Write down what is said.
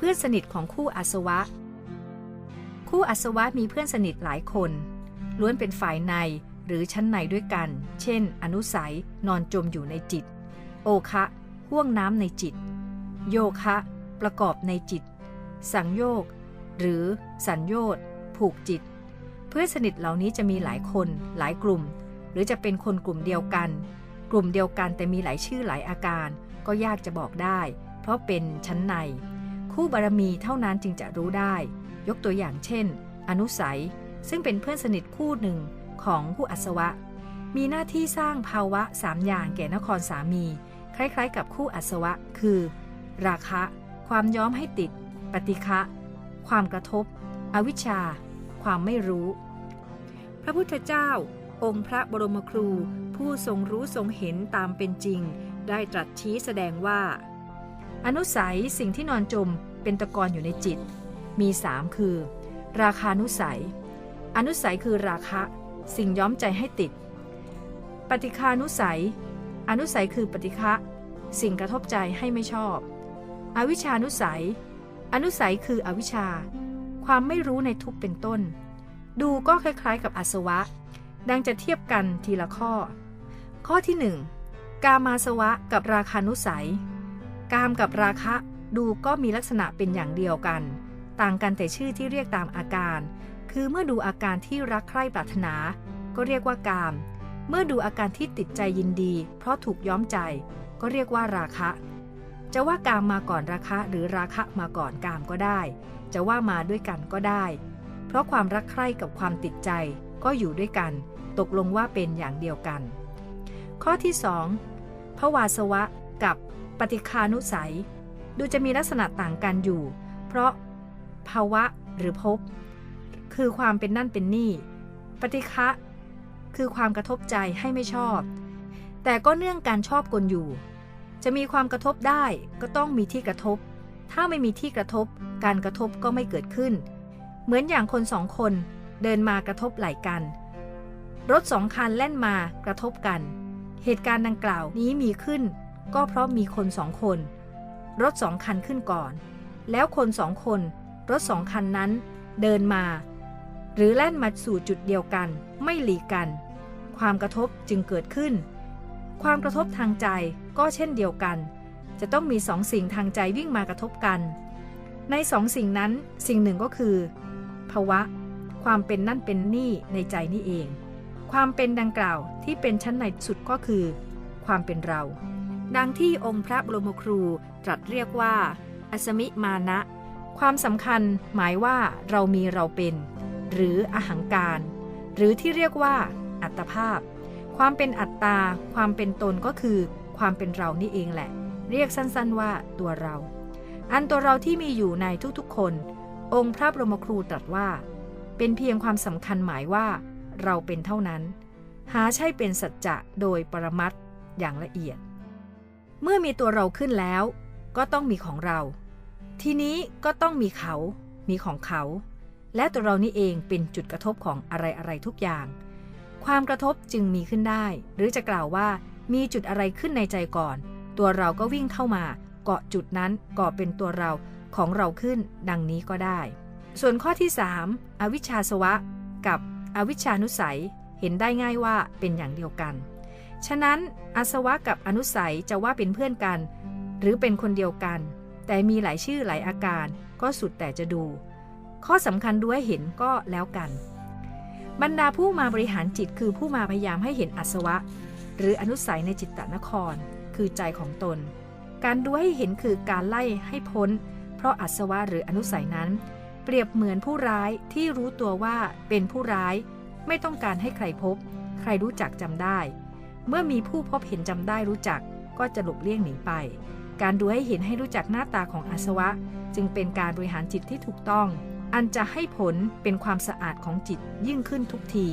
เพื่อนสนิทของคู่อาสวะ คู่อาสวะมีเพื่อนสนิทหลายคน ล้วนเป็นฝ่ายในหรือชั้นในด้วยกัน เช่น อนุสัย นอนจมอยู่ในจิต โอคะห่วงน้ำในจิต โยคะ ประกอบในจิต สังโยก หรือ สัญโยชน์ผูกจิต เพื่อนสนิทเหล่านี้จะมีหลายคน หลายกลุ่ม หรือจะเป็นคนกลุ่มเดียวกัน กลุ่มเดียวกันแต่มีหลายชื่อหลายอาการ ก็ยากจะบอกได้ เพราะเป็นชั้นใน คู่บารมีเท่านั้นจึงจะรู้ได้ ยกตัวอย่างเช่น อนุสัย ซึ่งเป็นเพื่อนสนิทคู่หนึ่งของผู้อัศวะ มีหน้าที่สร้างภาวะสามอย่างแก่นครสามี คล้ายๆ กับคู่อัศวะ คือ ราคะ ความย้อมให้ติด ปฏิฆะความกระทบ อวิชชา ความไม่รู้ พระพุทธเจ้า องค์พระบรมครู ผู้ทรงรู้ทรงเห็นตามเป็นจริง ได้ตรัสชี้แสดงว่าอนุสัยสิ่งที่นอนจม เป็นตะกอนอยู่ในจิต มีสามคือ ราคานุสัย อนุสัยคือราคะ สิ่งย้อมใจให้ติด ปฏิคานุสัย อนุสัยคือปฏิฆะสิ่งกระทบใจให้ไม่ชอบ อวิชานุสัย อนุสัยคืออวิชชา ความไม่รู้ในทุกเป็นต้น ดูก็คล้ายๆ กับอาสวะ ดังจะเทียบกันทีละข้อ ข้อที่หนึ่งกามาสวะกับราคานุสัย กามกับราคะ ดูก็มีลักษณะเป็นอย่างเดียวกัน ต่างกันแต่ชื่อที่เรียกตามอาการ คือเมื่อดูอาการที่รักใคร่ปรารถนา ก็เรียกว่ากาม เมื่อดูอาการที่ติดใจยินดี เพราะถูกย้อมใจ ก็เรียกว่าราคะ จะว่ากามมาก่อนราคะหรือราคะมาก่อนกามก็ได้ จะว่ามาด้วยกันก็ได้ เพราะความรักใคร่กับความติดใจก็อยู่ด้วยกัน ตกลงว่าเป็นอย่างเดียวกัน ข้อที่2พระวาสวะกับปฏิคานุสัย ดูจะมีลักษณะต่างกันอยู่ เพราะภาวะหรือภพคือความเป็นนั่นเป็นนี่ ปฏิฆะคือความกระทบใจให้ไม่ชอบ แต่ก็เนื่องการชอบกลอยู่ จะมีความกระทบได้ก็ต้องมีที่กระทบ ถ้าไม่มีที่กระทบการกระทบก็ไม่เกิดขึ้น เหมือนอย่างคนสองคนเดินมากระทบไหล่กัน รถสองคันแล่นมากระทบกัน เหตุการณ์ดังกล่าวนี้มีขึ้น ก็เพราะมีคนสองคน รถสองคันขึ้นก่อน แล้วคนสองคน รถสองคันนั้น เดินมา หรือแล่นมาสู่จุดเดียวกันไม่หลีกกัน ความกระทบจึงเกิดขึ้น ความกระทบทางใจก็เช่นเดียวกัน จะต้องมีสองสิ่งทางใจวิ่งมากระทบกัน ในสองสิ่งนั้นสิ่งหนึ่งก็คือ ภาวะ ความเป็นนั่นเป็นนี่ในใจนี่เอง ความเป็นดังกล่าวที่เป็นชั้นในสุดก็คือ ความเป็นเรา ดังที่องค์พระบรมครูตรัสเรียกว่า อสมิมานะ ความสำคัญหมายว่าเรามีเราเป็น หรืออหังการ หรือที่เรียกว่า อัตภาพ ความเป็นอัตตา ความเป็นตนก็คือ ความเป็นเรานี่เองแหละ เรียกสั้นๆว่าตัวเรา อันตัวเราที่มีอยู่ในทุกๆคน องค์พระบรมครูตรัสว่า เป็นเพียงความสำคัญหมายว่า เราเป็นเท่านั้น หาใช่เป็นสัจจะโดยปรมัตถ์อย่างละเอียด เมื่อมีตัวเราขึ้นแล้ว ก็ต้องมีของเรา ทีนี้ก็ต้องมีเขา มีของเขา และตัวเรานี่เองเป็นจุดกระทบของอะไรๆทุกอย่าง ความกระทบจึงมีขึ้นได้ หรือจะกล่าวว่ามีจุดอะไรขึ้นในใจก่อน ตัวเราก็วิ่งเข้ามา เกาะจุดนั้นก่อเป็นตัวเราของเราขึ้น ดังนี้ก็ได้ ส่วนข้อที่ 3 อวิชชาสวะ กับอวิชชานุสัย เห็นได้ง่ายว่าเป็นอย่างเดียวกัน ฉะนั้นอาสวะกับอนุสัยจะว่าเป็นเพื่อนกัน หรือเป็นคนเดียวกัน แต่มีหลายชื่อหลายอาการก็สุดแต่จะดู ข้อสำคัญดูให้เห็นก็แล้วกัน บรรดาผู้มาบริหารจิตคือผู้มาพยายามให้เห็นอาสวะ หรืออนุสัยในจิตตนคร คือใจของตน การดูให้เห็นคือการไล่ให้พ้น เพราะอาสวะหรืออนุสัยนั้น เปรียบเหมือนผู้ร้ายที่รู้ตัวว่าเป็นผู้ร้าย ไม่ต้องการให้ใครพบ ใครรู้จักจำได้ เมื่อมีผู้พบเห็นจำได้รู้จัก ก็จะหลบเลี่ยงหนีไป การดูให้เห็นให้รู้จักหน้าตาของอาสวะ จึงเป็นการบริหารจิตที่ถูกต้อง อันจะให้ผลเป็นความสะอาดของจิตยิ่งขึ้นทุกที